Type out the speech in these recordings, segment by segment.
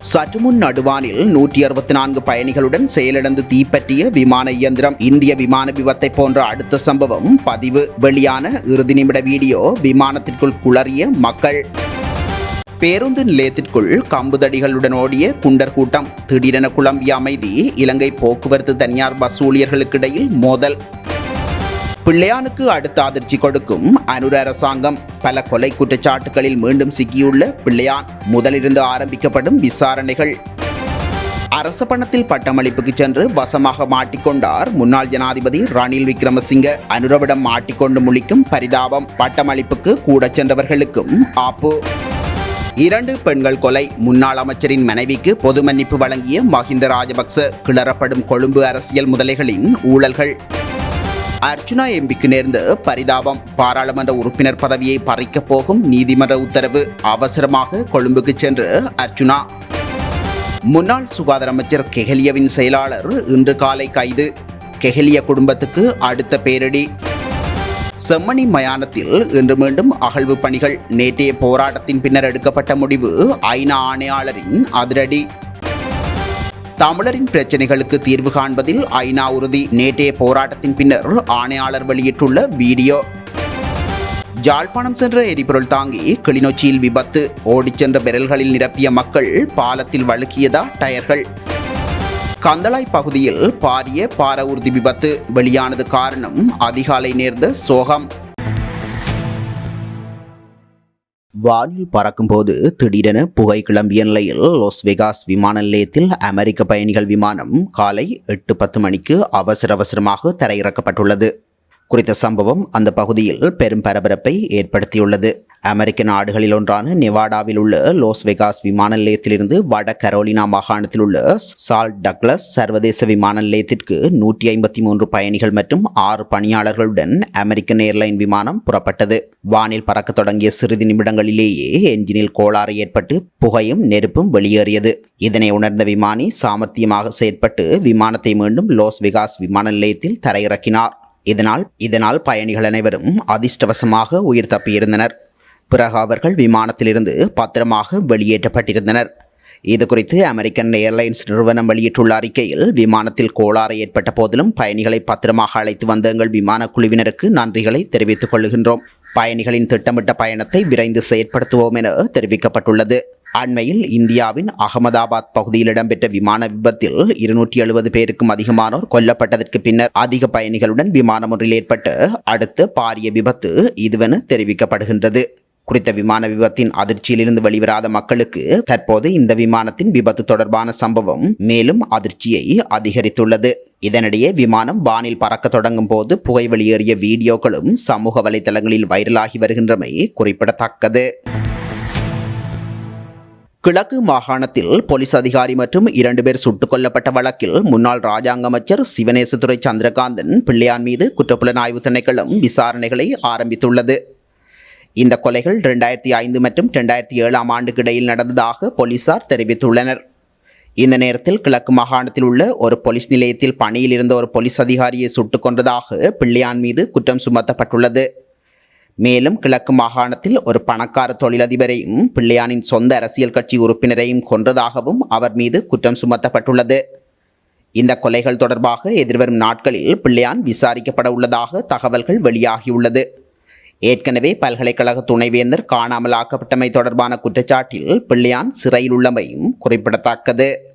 சற்றுமுன் நடுவானில் நூற்றி அறுபத்தி நான்கு பயணிகளுடன் செயலிழந்து தீப்பற்றிய விமான இயந்திரம் இந்திய விமான விபத்தை போன்ற அடுத்த சம்பவம் பதிவு. வெளியான இறுதி நிமிட வீடியோ விமானத்திற்குள் குளறிய மக்கள். பேருந்து நிலையத்திற்குள் கம்புதடிகளுடன் ஓடிய குண்டர் கூட்டம். திடீரென குழம்பிய அமைதி இலங்கை போக்குவரத்து தனியார் பஸ் ஊழியர்களுக்கிடையில் மோதல். பிள்ளையானுக்கு அடுத்த அதிர்ச்சி கொடுக்கும் அனுர அரசாங்கம். பல கொலை குற்றச்சாட்டுகளில் மீண்டும் சிக்கியுள்ள பிள்ளையான். முதலிருந்து ஆரம்பிக்கப்படும் விசாரணைகள். அரச பணத்தில் பட்டமளிப்புக்கு சென்று வசமாக மாட்டிக்கொண்டார் முன்னாள் ஜனாதிபதி ரணில் விக்ரமசிங்க. அனுரவிடம் மாட்டிக்கொண்டு முழிக்கும் பரிதாபம் பட்டமளிப்புக்கு கூட சென்றவர்களுக்கும் ஆப்பு. இரண்டு பெண்கள் கொலை. முன்னாள் அமைச்சரின் மனைவிக்கு பொது மன்னிப்பு வழங்கிய மஹிந்த ராஜபக்ச. கிளறப்படும் கொழும்பு அரசியல் முதலைகளின் ஊழல்கள். அர்ஜுனா எம்பிக்கு நேர்ந்த பரிதாபம். பாராளுமன்ற உறுப்பினர் பதவியை பறிக்கப் போகும் நீதிமன்ற உத்தரவு அவசரமாக கொழும்புக்கு சென்று அர்ஜுனா. முன்னாள் சுகாதார அமைச்சர் கெஹலியவின் செயலாளர் இன்று காலை கைது. கெஹலிய குடும்பத்துக்கு அடுத்த பேரிடி. செம்மணி மயானத்தில் இன்று மீண்டும் அகழ்வு பணிகள். நேற்றைய போராட்டத்தின் பின்னர் எடுக்கப்பட்ட முடிவு ஐநா ஆணையாளரின் அதிரடி. தமிழரின் பிரச்சனைகளுக்கு தீர்வு காண்பதில் ஐநா உறுதி. நேற்றைய போராட்டத்தின் பின்னர் ஆணையாளர் வெளியிட்டுள்ள வீடியோ. ஜாழ்ப்பாணம் சென்ற எரிபொருள் தாங்கி கிளிநொச்சியில் விபத்து. ஓடிச் சென்ற விரல்களில் நிரப்பிய மக்கள் பாலத்தில் வழுக்கியதா டயர்கள். கந்தளாய் பகுதியில் பாரிய பார ஊர்தி விபத்து. வெளியானது காரணம் அதிகாலை நேர்ந்த சோகம். வானில் பறக்கும்போது திடீரென புகை கிளம்பிய நிலையில் லோஸ் வெகாஸ் விமான நிலையத்தில் அமெரிக்க பயணிகள் விமானம் காலை எட்டு பத்து மணிக்கு அவசர அவசரமாக தரையிறக்கப்பட்டுள்ளது. குறித்த சம்பவம் அந்த பகுதியில் பெரும் பரபரப்பை ஏற்படுத்தியுள்ளது. அமெரிக்க நாடுகளில் ஒன்றான நெவாடாவில் உள்ள லோஸ் வெகாஸ் விமான நிலையத்திலிருந்து வட கரோலினா மாகாணத்தில் உள்ள சால் டக்ளஸ் சர்வதேச விமான நிலையத்திற்கு நூற்றி ஐம்பத்தி மூன்று பயணிகள் மற்றும் ஆறு பணியாளர்களுடன் அமெரிக்கன் ஏர்லைன் விமானம் புறப்பட்டது. வானில் பறக்க தொடங்கிய சிறிது நிமிடங்களிலேயே என்ஜினில் கோளாறு ஏற்பட்டு புகையும் நெருப்பும் வெளியேறியது. இதனை உணர்ந்த விமானி சாமர்த்தியமாக செயற்பட்டு விமானத்தை மீண்டும் லோஸ் வெகாஸ் விமான நிலையத்தில் தரையிறக்கினார். இதனால் இதனால் பயணிகள் அனைவரும் அதிர்ஷ்டவசமாக உயிர் தப்பியிருந்தனர். பிறகு அவர்கள் விமானத்திலிருந்து பத்திரமாக வெளியேற்றப்பட்டிருந்தனர். இது குறித்து அமெரிக்கன் ஏர்லைன்ஸ் நிறுவனம் வெளியிட்டுள்ள அறிக்கையில் விமானத்தில் கோளாறு ஏற்பட்ட போதிலும் பயணிகளை பத்திரமாக அழைத்து வந்த எங்கள் விமான குழுவினருக்கு நன்றிகளை தெரிவித்துக் கொள்கின்றோம் பயணிகளின் திட்டமிட்ட பயணத்தை விரைந்து செயற்படுத்துவோம் என தெரிவிக்கப்பட்டுள்ளது. அண்மையில் இந்தியாவின் அகமதாபாத் பகுதியில் இடம்பெற்ற விமான விபத்தில் இருநூற்றி எழுபது பேருக்கும் அதிகமானோர் கொல்லப்பட்டதற்கு பின்னர் அதிக பயணிகளுடன் விமானம் ஒன்றில் ஏற்பட்டு அடுத்து பாரிய விபத்து இதுவென தெரிவிக்கப்படுகின்றது. குறித்த விமான விபத்தின் அதிர்ச்சியிலிருந்து வெளிவராத மக்களுக்கு தற்போது இந்த விமானத்தின் விபத்து தொடர்பான சம்பவம் மேலும் அதிர்ச்சியை அதிகரித்துள்ளது. இதனிடையே விமானம் வானில் பறக்க தொடங்கும் போது புகை வெளியேறிய வீடியோக்களும் சமூக வலைதளங்களில் வைரலாகி வருகின்றமை குறிப்பிடத்தக்கது. கிழக்கு மாகாணத்தில் போலீஸ் அதிகாரி மற்றும் இரண்டு பேர் சுட்டுக் கொல்லப்பட்ட வழக்கில் முன்னாள் ராஜாங்க அமைச்சர் சிவனேசதுரை சந்திரகாந்தன் பிள்ளையான் மீது குற்றப்புலனாய்வு திணைக்களம் விசாரணைகளை ஆரம்பித்துள்ளது. இந்த கொலைகள் ரெண்டாயிரத்தி ஐந்து மற்றும் ரெண்டாயிரத்தி ஏழாம் ஆண்டுக்கு இடையில் நடந்ததாக போலீசார் தெரிவித்துள்ளனர். இந்த நேரத்தில் கிழக்கு மாகாணத்தில் உள்ள ஒரு போலீஸ் நிலையத்தில் பணியில் இருந்த ஒரு போலீஸ் அதிகாரியை சுட்டுக் கொன்றதாக பிள்ளையான் மீது குற்றம் சுமத்தப்பட்டுள்ளது. மேலும் கிழக்கு மாகாணத்தில் ஒரு பணக்கார தொழிலதிபரையும் பிள்ளையானின் சொந்த அரசியல் கட்சி உறுப்பினரையும் கொன்றதாகவும் அவர் மீது குற்றம் சுமத்தப்பட்டுள்ளது. இந்த கொலைகள் தொடர்பாக எதிர்வரும் நாட்களில் பிள்ளையான் விசாரிக்கப்பட உள்ளதாக தகவல்கள் வெளியாகியுள்ளது. ஏற்கனவே பல்கலைக்கழக துணைவேந்தர் காணாமல் ஆக்கப்பட்டமை தொடர்பான குற்றச்சாட்டில் பிள்ளையான் சிறையில் உள்ளமையும் குறிப்பிடத்தக்கது.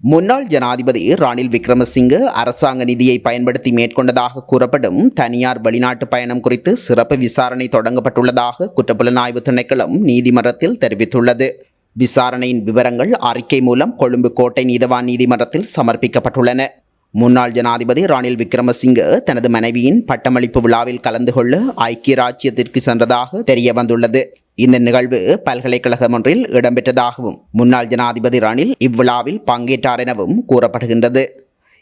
முன்னாள் ஜனாதிபதி ரணில் விக்ரமசிங்க அரசாங்க நிதியை பயன்படுத்தி மேற்கொண்டதாக கூறப்படும் தனியார் வெளிநாட்டு பயணம் குறித்து சிறப்பு விசாரணை தொடங்கப்பட்டுள்ளதாக குற்றப்புலனாய்வு திணைக்களம் நீதிமன்றத்தில் தெரிவித்துள்ளது. விசாரணையின் விவரங்கள் அறிக்கை மூலம் கொழும்பு கோட்டை நீதவான் நீதிமன்றத்தில் சமர்ப்பிக்கப்பட்டுள்ளன. முன்னாள் ஜனாதிபதி ரணில் விக்ரமசிங்க தனது மனைவியின் பட்டமளிப்பு விழாவில் கலந்து கொள்ள ஐக்கிய ராஜ்யத்திற்கு சென்றதாக தெரிய வந்துள்ளது இந்த நிகழ்வு பல்கலைக்கழகம் ஒன்றில் இடம்பெற்றதாகவும் முன்னாள் ஜனாதிபதி ரணில் இவ்விழாவில் பங்கேற்றார் எனவும் கூறப்படுகின்றது.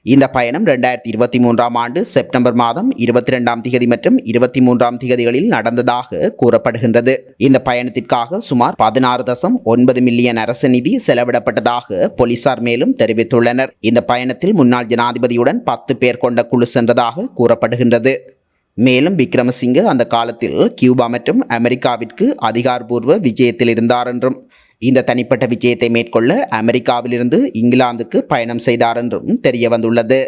இந்த பயணம் ரெண்டாயிரத்தி இருபத்தி மூன்றாம் ஆண்டு செப்டம்பர் மாதம் இருபத்தி ரெண்டாம் திகதி மற்றும் இருபத்தி மூன்றாம் திகதிகளில் நடந்ததாக கூறப்படுகின்றது. இந்த பயணத்திற்காக சுமார் பதினாறு தசம் ஒன்பது மில்லியன் அரசு நிதி செலவிடப்பட்டதாக போலீசார் மேலும் தெரிவித்துள்ளனர். இந்த பயணத்தில் முன்னாள் ஜனாதிபதியுடன் பத்து பேர் கொண்ட குழு சென்றதாக கூறப்படுகின்றது. மேலும் விக்ரமசிங்க அந்த காலத்தில் கியூபா மற்றும் அமெரிக்காவிற்கு அதிகாரபூர்வ விஜயத்தில் இருந்தார் என்றும் இந்த தனிப்பட்ட விஜயத்தை மேற்கொள்ள அமெரிக்காவிலிருந்து இங்கிலாந்துக்கு பயணம் செய்தார் என்றும் தெரிய வந்துள்ளது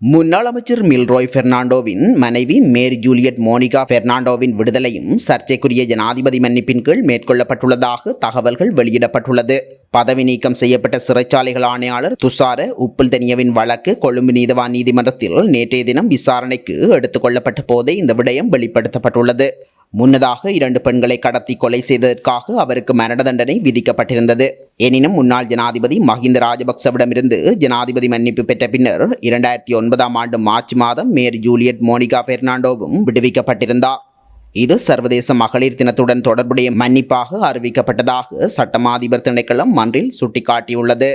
முன்னாள் அமைச்சர் மில்ரோய் பெர்னாண்டோவின் மனைவி மேரி ஜூலியட் மோனிகா பெர்னாண்டோவின் விடுதலையும் சர்ச்சைக்குரிய ஜனாதிபதி மன்னிப்பின் கீழ் மேற்கொள்ளப்பட்டுள்ளதாக தகவல்கள் வெளியிடப்பட்டுள்ளது. பதவி நீக்கம் செய்யப்பட்ட சிறைச்சாலைகள் ஆணையாளர் துஷார உப்புல் தனியவின் வழக்கு கொழும்பு நீதவான் நீதிமன்றத்தில் நேற்றைய தினம் விசாரணைக்கு எடுத்துக் கொள்ளப்பட்ட போதே இந்த விடயம் வெளிப்படுத்தப்பட்டுள்ளது. முன்னதாக இரண்டு பெண்களை கடத்தி கொலை செய்ததற்காக அவருக்கு மரண தண்டனை விதிக்கப்பட்டிருந்தது. எனினும் முன்னாள் ஜனாதிபதி மஹிந்த ராஜபக்சவிடமிருந்து ஜனாதிபதி மன்னிப்பு பெற்ற பின்னர் இரண்டாயிரத்தி ஒன்பதாம் ஆண்டு மார்ச் மாதம் மேரி ஜூலியட் மோனிகா பெர்னாண்டோவும் விடுவிக்கப்பட்டிருந்தார். இது சர்வதேச மகளிர் தினத்துடன் தொடர்புடைய மன்னிப்பாக அறிவிக்கப்பட்டதாக சட்டமாதிபர் திணைக்களம் மன்றில் சுட்டிக்காட்டியுள்ளது.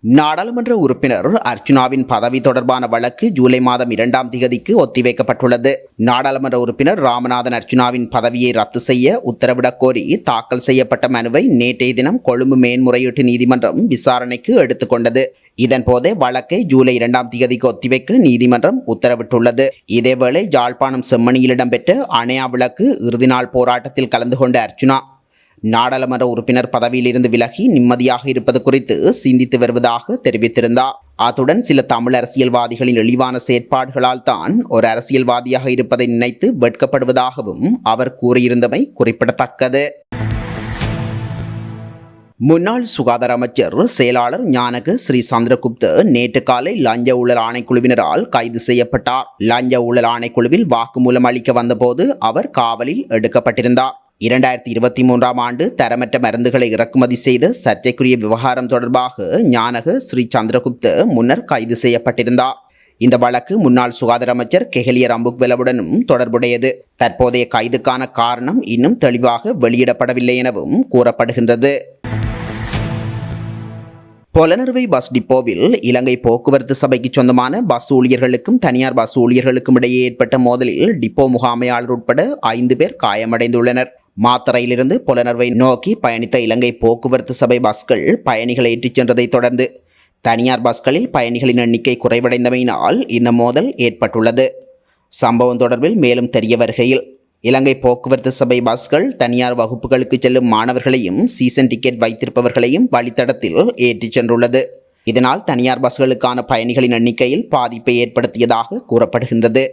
நாடாளுமன்ற உறுப்பினர் அர்ச்சுனாவின் பதவி தொடர்பான வழக்கு ஜூலை மாதம் இரண்டாம் திகதிக்கு ஒத்திவைக்கப்பட்டுள்ளது. நாடாளுமன்ற உறுப்பினர் ராமநாதன் அர்ச்சுனாவின் பதவியை ரத்து செய்ய உத்தரவிடக் கோரி தாக்கல் செய்யப்பட்ட மனுவை நேற்றைய தினம் கொழும்பு மேன்முறையீட்டு நீதிமன்றம் விசாரணைக்கு எடுத்துக்கொண்டது. இதன்போதே வழக்கை ஜூலை இரண்டாம் தேதிக்கு ஒத்திவைக்க நீதிமன்றம் உத்தரவிட்டுள்ளது. இதேவேளை யாழ்ப்பாணம் செம்மணியில் இடம்பெற்ற அணையா விளக்கு இறுதிநாள் போராட்டத்தில் கலந்து கொண்ட அர்ச்சுனா நாடாளுமன்ற உறுப்பினர் பதவியிலிருந்து விலகி நிம்மதியாக இருப்பது குறித்து சிந்தித்து வருவதாக தெரிவித்திருந்தார். அத்துடன் சில தமிழ் அரசியல்வாதிகளின் இழிவான செயற்பாடுகளால் தான் ஒரு அரசியல்வாதியாக இருப்பதை நினைத்து வெட்கப்படுவதாகவும் அவர் கூறியிருந்தமை குறிப்பிடத்தக்கது. முன்னாள் சுகாதார அமைச்சர் செயலாளர் ஞானக ஸ்ரீ சந்திரகுப்து நேற்று காலை லஞ்ச ஊழல் ஆணைக்குழுவினரால் கைது செய்யப்பட்டார். லஞ்ச ஊழல் ஆணைக்குழுவில் வாக்குமூலம் அளிக்க வந்தபோது அவர் காவலில் எடுக்கப்பட்டிருந்தார். இரண்டாயிரத்தி இருபத்தி மூன்றாம் ஆண்டு தரமற்ற மருந்துகளை இறக்குமதி செய்த சர்ச்சைக்குரிய விவகாரம் தொடர்பாக ஞானக ஸ்ரீ சந்திரகுப்த முன்னர் கைது செய்யப்பட்டிருந்தார். இந்த வழக்கு முன்னாள் சுகாதார அமைச்சர் கெஹலிய ரம்புக்வெலவுடனும் தொடர்புடையது. தற்போதைய கைதுக்கான காரணம் இன்னும் தெளிவாக வெளியிடப்படவில்லை எனவும் கூறப்படுகின்றது. பொலனறுவை பஸ் டிப்போவில் இலங்கை போக்குவரத்து சபைக்கு சொந்தமான பஸ் ஊழியர்களுக்கும் தனியார் பஸ் ஊழியர்களுக்கும் இடையே ஏற்பட்ட மோதலில் டிப்போ முகாமையாளர் உட்பட ஐந்து பேர் காயமடைந்துள்ளனர். மாத்தரையிலிருந்து புலனர்வை நோக்கி பயணித்த இலங்கை போக்குவரத்து சபை பஸ்கள் பயணிகளை ஏற்றிச் சென்றதைத் தொடர்ந்து தனியார் பஸ்களில் பயணிகளின் எண்ணிக்கை குறைவடைந்தமையினால் இந்த மோதல் ஏற்பட்டுள்ளது. சம்பவம் தொடர்பில் மேலும் தெரிய வருகையில் இலங்கை போக்குவரத்து சபை பஸ்கள் தனியார் வகுப்புகளுக்கு செல்லும் மாணவர்களையும் சீசன் டிக்கெட் வைத்திருப்பவர்களையும் வழித்தடத்தில் ஏற்றிச் சென்றுள்ளது. இதனால் தனியார் பஸ்களுக்கான பயணிகளின் எண்ணிக்கையில் பாதிப்பை ஏற்படுத்தியதாக கூறப்படுகின்றது.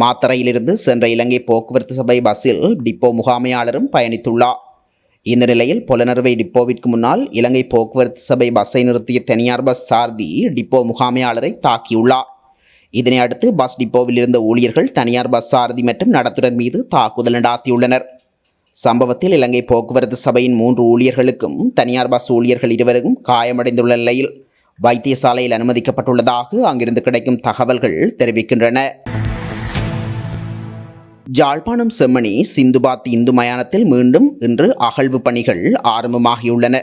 மாத்தரையிலிருந்து சென்ற இலங்கை போக்குவரத்து சபை பஸ்ஸில் டிப்போ முகாமையாளரும் பயணித்துள்ளார். இந்த நிலையில் புலனறுவை டிப்போவிற்கு முன்னால் இலங்கை போக்குவரத்து சபை பஸ்ஸை நிறுத்திய தனியார் பஸ் சார்தி டிப்போ முகாமையாளரை தாக்கியுள்ளார். இதனை அடுத்து பஸ் டிப்போவில் இருந்த ஊழியர்கள் தனியார் பஸ் சாரதி மற்றும் நடத்துனர் மீது தாக்குதல் நடாத்தியுள்ளனர். சம்பவத்தில் இலங்கை போக்குவரத்து சபையின் மூன்று ஊழியர்களுக்கும் தனியார் பஸ் ஊழியர்கள் இருவருக்கும் காயமடைந்துள்ள நிலையில் வைத்தியசாலையில் அனுமதிக்கப்பட்டுள்ளதாக அங்கிருந்து கிடைக்கும் தகவல்கள் தெரிவிக்கின்றன. ஜாழ்ப்பாணம் செம்மணி சிந்துபாத் இந்து மயானத்தில் மீண்டும் இன்று அகழ்வு பணிகள் ஆரம்பமாகியுள்ளன.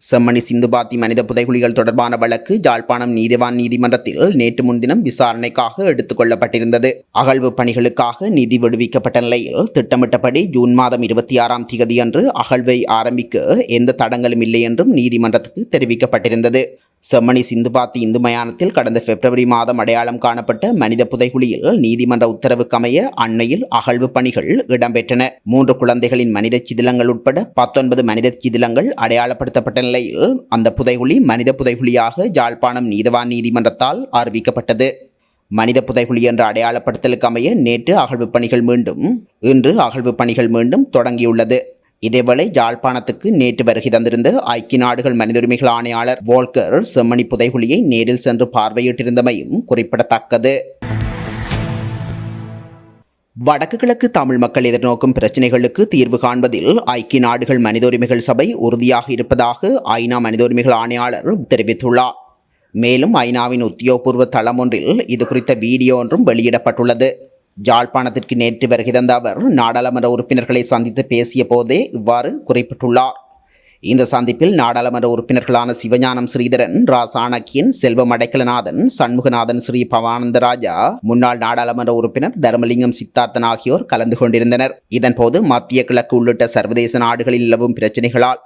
செம்மணி சிந்துபாத்தி மனித புதைகுழிகள் தொடர்பான வழக்கு ஜாழ்ப்பாணம் நீதிவான் நீதிமன்றத்தில் நேற்று முன்தினம் விசாரணைக்காக எடுத்துக் கொள்ளப்பட்டிருந்தது. அகழ்வு பணிகளுக்காக நிதி விடுவிக்கப்பட்ட நிலையில் திட்டமிட்டபடி ஜூன் மாதம் இருபத்தி ஆறாம் தேதியன்று அகழ்வை ஆரம்பிக்க எந்த தடங்களும் இல்லை என்றும் நீதிமன்றத்துக்கு தெரிவிக்கப்பட்டிருந்தது. செம்மணி சிந்துபாத்தி இந்து மயானத்தில் கடந்த பிப்ரவரி மாதம் அடையாளம் காணப்பட்ட மனித புதைகுழியில் நீதிமன்ற உத்தரவுக்கமைய அண்மையில் அகழ்வு பணிகள் இடம்பெற்றன. மூன்று குழந்தைகளின் மனித சிதிலங்கள் உட்பட பத்தொன்பது மனித சிதிலங்கள் அடையாளப்படுத்தப்பட்ட நிலையில் அந்த புதைகுழி மனித புதைகுழியாக ஜாழ்ப்பாணம் நீதவான் நீதிமன்றத்தால் அறிவிக்கப்பட்டது. மனித புதைகுழி என்ற அடையாளப்படுத்தலுக்கு அமைய நேற்று அகழ்வு பணிகள் மீண்டும் இன்று அகழ்வு பணிகள் மீண்டும் தொடங்கியுள்ளது. இதேவேளை யாழ்ப்பாணத்துக்கு நேற்று வருகை தந்திருந்த ஐக்கிய நாடுகள் மனித உரிமைகள் ஆணையாளர் வோல்கர் செம்மணி புதைகுழியை நேரில் சென்று பார்வையிட்டிருந்தமையும் குறிப்பிடத்தக்கது. வடக்கு கிழக்கு தமிழ் மக்கள் எதிர்நோக்கும் பிரச்சினைகளுக்கு தீர்வு காண்பதில் ஐக்கிய நாடுகள் மனித உரிமைகள் சபை உறுதியாக இருப்பதாக ஐநா மனித உரிமைகள் ஆணையாளர் தெரிவித்துள்ளார். மேலும் ஐநாவின் உத்தியோகபூர்வ தளம் ஒன்றில் இது குறித்த வீடியோ ஒன்றும் வெளியிடப்பட்டுள்ளது. ஜாழ்ப்பாணத்திற்கு நேற்று வருகை தந்த அவர் நாடாளுமன்ற உறுப்பினர்களை சந்தித்து பேசிய போதே இவ்வாறு குறிப்பிட்டுள்ளார். இந்த சந்திப்பில் நாடாளுமன்ற உறுப்பினர்களான சிவஞானம் ஸ்ரீதரன் ரா சாணக்கியன் செல்வம் அடைக்கலநாதன் சண்முகநாதன் ஸ்ரீ பவானந்தராஜா முன்னாள் நாடாளுமன்ற உறுப்பினர் தர்மலிங்கம் சித்தார்த்தன் ஆகியோர் கலந்து கொண்டிருந்தனர். இதன்போது மத்திய கிழக்கு உள்ளிட்ட சர்வதேச நாடுகளில் நிலவும் பிரச்சினைகளால்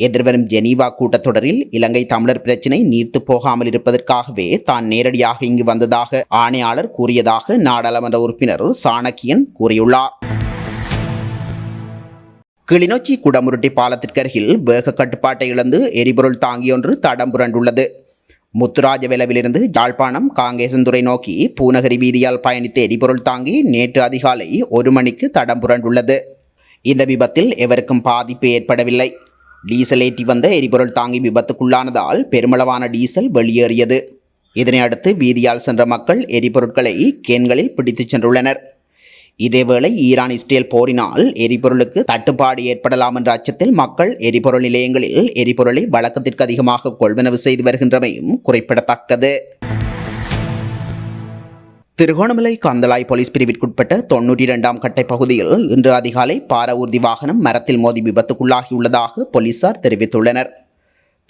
எதிர்வரும் ஜெனீவா கூட்டத்தொடரில் இலங்கை தமிழர் பிரச்சினை நீர்த்து போகாமல் இருப்பதற்காகவே தான் நேரடியாக இங்கு வந்ததாக ஆணையாளர் கூறியதாக நாடாளுமன்ற உறுப்பினர் சாணக்கியன் கூறியுள்ளார். கிளிநொச்சி குடமுருட்டி பாலத்திற்கருகில் வேக கட்டுப்பாட்டை இழந்து எரிபொருள் தாங்கியொன்று தடம் புரண்டுள்ளது. முத்துராஜவெலவிலிருந்து யாழ்ப்பாணம் காங்கேசந்துறை நோக்கி பூநகரி வீதியால் பயணித்த எரிபொருள் தாங்கி நேற்று அதிகாலை ஒரு மணிக்கு தடம் புரண்டுள்ளது. இந்த விபத்தில் எவருக்கும் பாதிப்பு ஏற்படவில்லை. டீசல் ஏற்றி வந்த எரிபொருள் தாங்கி விபத்துக்குள்ளானதால் பெருமளவான டீசல் வெளியேறியது. இதனை அடுத்து வீதியால் சென்ற மக்கள் எரிபொருட்களை கேன்களில் பிடித்துச் சென்றுள்ளனர். இதேவேளை ஈரான் இஸ்ரேல் போரினால் எரிபொருளுக்கு தட்டுப்பாடு ஏற்படலாம் என்ற அச்சத்தில் மக்கள் எரிபொருள் நிலையங்களில் எரிபொருளை வழக்கத்திற்கு அதிகமாக கொள்வனவு செய்து வருகின்றமையும் குறிப்பிடத்தக்கது. திருகோணமலை கந்தளாய் போலீஸ் பிரிவிற்குட்பட்ட தொன்னூற்றி இரண்டாம் கட்டை பகுதியில் இன்று அதிகாலை பார ஊர்தி வாகனம் மரத்தில் மோதி விபத்துக்குள்ளாகியுள்ளதாக போலீசார் தெரிவித்துள்ளனர்.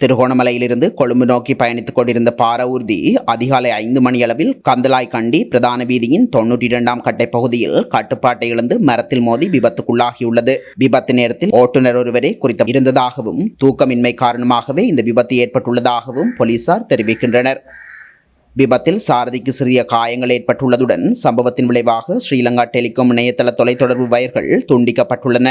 திருகோணமலையிலிருந்து கொழும்பு நோக்கி பயணித்துக் கொண்டிருந்த பார ஊர்தி அதிகாலை ஐந்து மணியளவில் கந்தலாய் கண்டி பிரதான வீதியின் தொன்னூற்றி இரண்டாம் கட்டை பகுதியில் கட்டுப்பாட்டை இழந்து மரத்தில் மோதி விபத்துக்குள்ளாகியுள்ளது. விபத்து நேரத்தில் ஓட்டுநர் ஒருவரே குறித்த இருந்ததாகவும் தூக்கமின்மை காரணமாகவே இந்த விபத்து ஏற்பட்டுள்ளதாகவும் போலீசார் தெரிவிக்கின்றனர். விபத்தில் சாரதிக்கு சிறிய காயங்கள் ஏற்பட்டுள்ளதுடன் சம்பவத்தின் விளைவாக ஸ்ரீலங்கா டெலிகாம் இணையதள தொலைத்தொடர்பு வயர்கள் துண்டிக்கப்பட்டுள்ளன.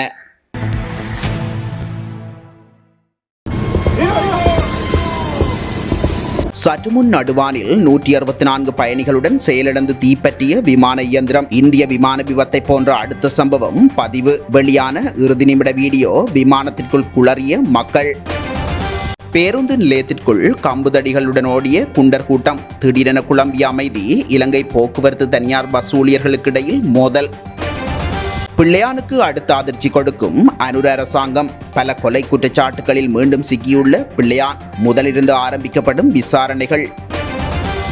சற்றுமுன் நடுவானில் நூற்றி அறுபத்தி நான்கு பயணிகளுடன் செயலிழந்து தீப்பற்றிய விமான இயந்திரம் இந்திய விமான விபத்தை போன்ற அடுத்த சம்பவம் பதிவு. வெளியான இறுதி நிமிட வீடியோ விமானத்திற்குள் குளறிய மக்கள். பேருந்து நிலையத்திற்குள் கம்புதடிகளுடன் ஓடிய குண்டர் கூட்டம். திடீரென குழம்பிய அமைதி இலங்கை போக்குவரத்து தனியார் பஸ் ஊழியர்களுக்கிடையில் மோதல். பிள்ளையானுக்கு அடுத்த அதிர்ச்சி கொடுக்கும் அனுர அரசாங்கம். பல கொலை குற்றச்சாட்டுகளில் மீண்டும் சிக்கியுள்ள பிள்ளையான். முதலிருந்து ஆரம்பிக்கப்படும் விசாரணைகள்.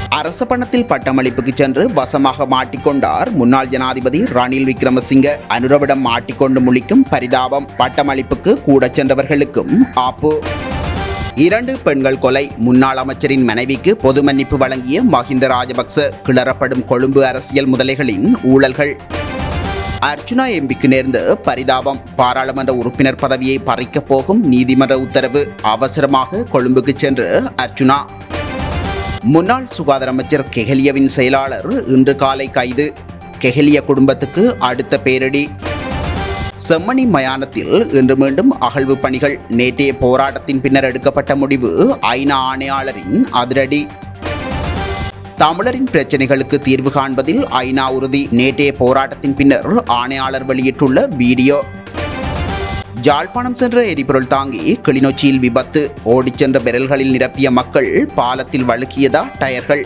அரச பணத்தில் பட்டமளிப்புக்கு சென்று வசமாக மாட்டிக்கொண்டார் முன்னாள் ஜனாதிபதி ரணில் விக்ரமசிங்க. அனுரவிடம் மாட்டிக்கொண்டு முழிக்கும் பரிதாபம். பட்டமளிப்புக்கு கூட சென்றவர்களுக்கும் ஆப்பு. இரண்டு பெண்கள் கொலை. முன்னாள் அமைச்சரின் மனைவிக்கு பொது மன்னிப்பு வழங்கிய மஹிந்த ராஜபக்ச. கிளறப்படும் கொழும்பு அரசியல் முதலைகளின் ஊழல்கள். அர்ச்சுனா எம்பிக்கு நேர்ந்த பரிதாபம். பாராளுமன்ற உறுப்பினர் பதவியை பறிக்கப் போகும் நீதிமன்ற உத்தரவு அவசரமாக கொழும்புக்கு சென்று அர்ச்சுனா முன்னாள் சுகாதார அமைச்சர் கெஹலியவின் செயலாளர் இன்று காலை கைது. கெஹலிய குடும்பத்துக்கு அடுத்த பேரடி. செம்மணி மயானத்தில் இன்று மீண்டும் அகழ்வு பணிகள். நேற்றைய போராட்டத்தின் பின்னர் எடுக்கப்பட்ட முடிவு ஐநா ஆணையாளரின் அதிரடி. தமிழரின் பிரச்சனைகளுக்கு தீர்வு காண்பதில் ஐநா உறுதி. நேற்றைய போராட்டத்தின் பின்னர் ஆணையாளர் வெளியிட்டுள்ள வீடியோ. ஜாழ்ப்பாணம் சென்ற எரிபொருள் தாங்கி கிளிநொச்சியில் விபத்து. ஓடிச் சென்ற விரல்களில் நிரப்பிய மக்கள் பாலத்தில் வழுக்கியதா டயர்கள்.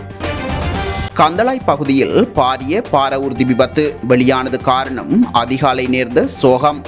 கந்தளாய் பகுதியில் பாரிய பார ஊர்தி விபத்து. வெளியானது காரணம் அதிகாலை நேர்ந்த சோகம்.